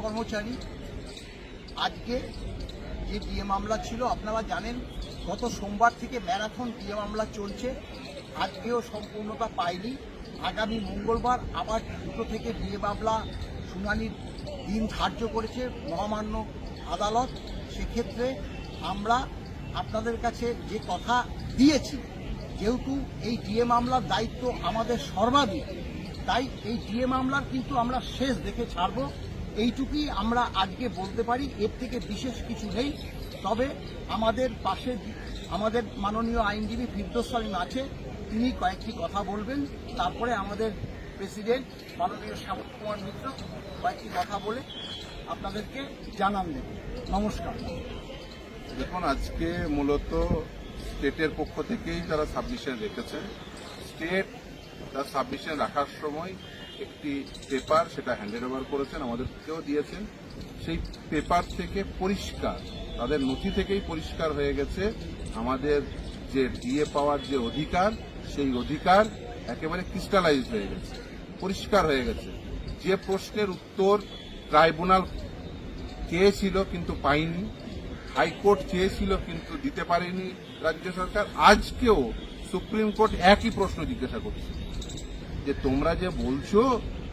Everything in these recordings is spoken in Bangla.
কর্মচারী। আজকে যে ডিএ মামলা ছিল, আপনারা জানেন, গত সোমবার থেকে ম্যারাথন ডিএ মামলা চলছে। আজকেও সম্পূর্ণতা পায়নি আগামী মঙ্গলবার আবার দুটো থেকে ডিএ মামলা শুনানির দিন ধার্য করেছে মহামান্য আদালত। সেক্ষেত্রে আমরা আপনাদের কাছে যে কথা দিয়েছি, যেহেতু এই ডিএ মামলার দায়িত্ব আমাদের সর্বাধিক, তাই এই ডিএ মামলার কিন্তু আমরা শেষ দেখে ছাড়ব। এইটুকুই আমরা আজকে বলতে পারি, এর থেকে বিশেষ কিছু নেই। তবে আমাদের পাশে, আমাদের মাননীয় আইনজীবী ফিরদোস সালিম আছে, তিনি কয়েকটি কথা বলবেন। তারপরে আমাদের প্রেসিডেন্ট মাননীয় শ্যামল কুমার মিত্র কয়েকটি কথা বলে আপনাদেরকে জানান দেবেন নমস্কার। দেখুন, আজকে মূলত স্টেটের পক্ষ থেকেই তারা সাবমিশন রেখেছে স্টেট তার সাবমিশন রাখার সময় একটি পেপার সেটা হ্যান্ডেড ওভার করেছেন, আমাদেরকেও দিয়েছেন। সেই পেপার থেকে পরিষ্কার, তাদের নথি থেকেই পরিষ্কার হয়ে গেছে। আমাদের যে ডিএ পাওয়ার যে অধিকার, সেই অধিকার একেবারে ক্রিস্টালাইজ হয়ে গেছে, পরিষ্কার হয়ে গেছে। যে প্রশ্নের উত্তর ট্রাইব্যুনাল চেয়েছিল কিন্তু পাইনি হাইকোর্ট চেয়েছিল কিন্তু দিতে পারেনি রাজ্য সরকার। আজকেও সুপ্রিম কোর্ট একই প্রশ্ন জিজ্ঞাসা করছে। যে তোমরা যে বলছো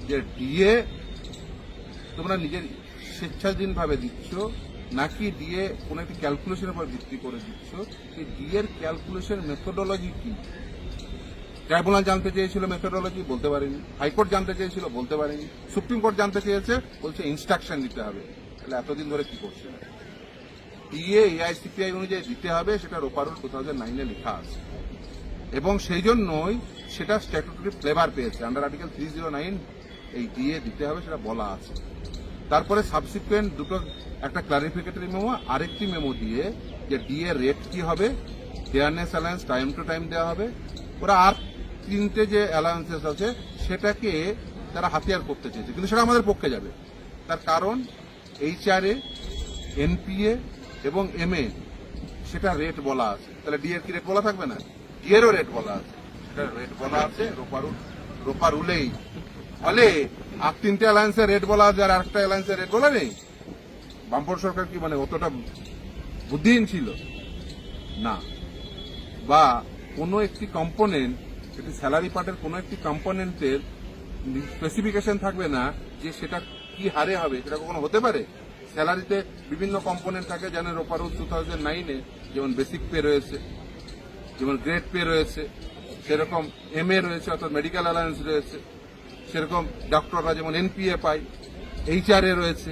যে ডিএ তোমরা নিজের স্বেচ্ছাধীন ভাবে দিচ্ছ, নাকি ডিএ কোনো একটি ক্যালকুলেশনের উপর ভিত্তি করে দিচ্ছ, সেই ডিএ এর ক্যালকুলেশন মেথোডোলজি কি? ট্রাইব্যুনাল জানতে চেয়েছিল মেথোডোলজি বলতে পারেনি। হাইকোর্ট জানতে চেয়েছিল, বলতে পারেনি। সুপ্রিম কোর্ট জানতে চেয়েছে, বলছে ইনস্ট্রাকশন দিতে হবে। তাহলে এতদিন ধরে কি করছে? ডিএ এআইসিপিআই অনুযায়ী দিতে হবে, সেটা রোপারুল টু থাউজেন্ড নাইনে লেখা আছে। এবং সেই জন্যই সেটা স্ট্যাটুটরি ফ্লেভার পেয়েছে। Under article three zero nine এই ডিএ দিতে হবে, সেটা বলা আছে। তারপরে সাবসিকুয়েন্ট দুটো একটা ক্লারিফিকেটরি মেমো আরেকটি মেমো দিয়ে যে ডিএ রেট কি হবে fairness alliance time to time দেওয়া হবে। ওরা আর তিনটে যে অ্যালায়েন্সেস আছে, সেটাকে তারা হাতিয়ার করতে চেয়েছে। কিন্তু সেটা আমাদের পক্ষে যাবে। তার কারণ এইচআরএ এনপিএ এবং এমএ সেটা রেট বলা আছে। তাহলে ডিএর কি রেট বলা থাকবে না? ডিএরও রেট বলা আছে। সেটা রেট বলা আছে, রোপারু রোপারুলেই ফলে আর তিনটে অ্যালায়েন্সের রেট বলা আছে আর একটা অ্যালায়েন্সের রেট বলা নেই। বামপড় সরকার কি মানে অতটা বুদ্ধিহীন ছিল? না। বা কোনো একটি কম্পোনেন্ট একটি স্যালারি পার্টের কোনো একটি কম্পোনেন্টের স্পেসিফিকেশন থাকবে না যে সেটা কি হারে হবে, সেটা কখনো হতে পারে? স্যালারিতে বিভিন্ন কম্পোনেন্ট থাকে যেন রোপারো টু থাউজেন্ড নাইনে যেমন বেসিক পে রয়েছে, যেমন গ্রেড পে রয়েছে সেরকম এম এ রয়েছে, অর্থাৎ মেডিকেল অ্যালায়েন্স রয়েছে, সেরকম ডক্টররা যেমন এনপিএ পায় এইচআরএ রয়েছে,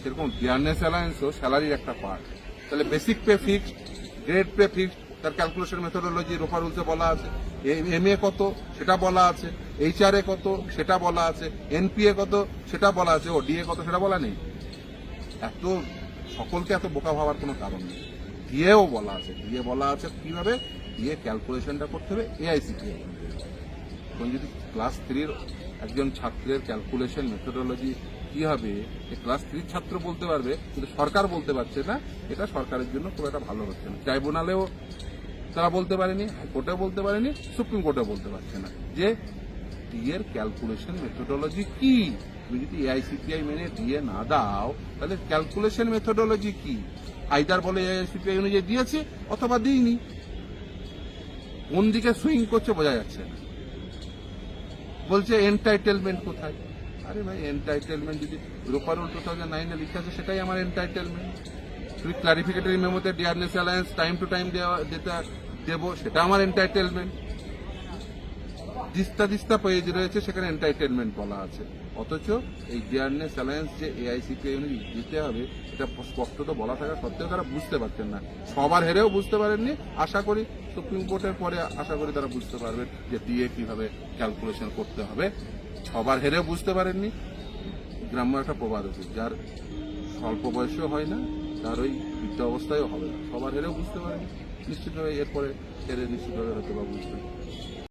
সেরকম ডিয়ারনেস অ্যালায়েন্সও স্যালারির একটা পার্ট তাহলে basic pay fixed grade pay fixed তার ক্যালকুলেশন মেথোডোলজি রোপার রুলসে বলা আছে এম এ কত, সেটা বলা আছে এইচআরএ কত, সেটা বলা আছে এনপিএ কত, সেটা বলা আছে ও ডিএ কত, সেটা বলা নেই। এত, সকলকে এত বোকা ভাবার কোনো কারণ নেই। ডিএও বলা আছে ডিএ বলা আছে কীভাবে? ডিএ ক্যালকুলেশনটা করতে হবে এআইসিপি এখন যদি ক্লাস থ্রির একজন ছাত্রের ক্যালকুলেশন মেথোডোলজি কি হবে ক্লাস থ্রির ছাত্র বলতে পারবে, কিন্তু সরকার বলতে পারছে না, এটা সরকারের জন্য খুব একটা ভালো হচ্ছে না। ট্রাইব্যুনালেও তারা বলতে পারেনি হাইকোর্টেও বলতে পারেনি সুপ্রিম কোর্টেও বলতে পারছে না। যে ডিএর ক্যালকুলেশন মেথোডোলজি কি? তুমি যদি এআইসিপিআই মেনে ডিএ না দাও, তাহলে ক্যালকুলেশন মেথোডোলজি কি? আইদার বলে এআইসিপিআই অনুযায়ী দিয়েছে, অথবা দিইনি। কোন দিকে সুইং করছে বোঝা যাচ্ছে না। বলছে এন্টাইটেলমেন্ট কোথায়? আরে ভাই এন্টাইটেলমেন্ট যদি রোপার টু থাউজেন্ড নাইনে লিখে আছে সেটাই আমার এন্টাইটেলমেন্ট তুমি clarificatory মেমোতে dearness alliance time to time দেওয়া যেটা দেবো, সেটা আমার এন্টাইটেলমেন্ট দিস্তা দিস্তা পেজ রয়েছে, সেখানে এন্টারটেনমেন্ট বলা আছে। অথচ এই ডিয়ারনেস অ্যালায়েন্স যে এআইসিপি দিতে হবে, এটা স্পষ্টত বলা থাকা সত্ত্বেও তারা বুঝতে পারছেন না। সবার হেরেও বুঝতে পারেননি। আশা করি সুপ্রিম কোর্টের পরে আশা করি তারা বুঝতে পারবেন যে ডিএ কীভাবে ক্যালকুলেশন করতে হবে। সবার হেরেও বুঝতে পারেননি। গ্রাম্য একটা প্রবাদ আছে, যার স্বল্প বয়সেও হয় না, তার ওই বৃদ্ধ অবস্থায়ও হবে না। সবার হেরেও বুঝতে পারেনি। নিশ্চিতভাবে এরপরে হেরে নিশ্চিতভাবে হয়তো বা বুঝবেন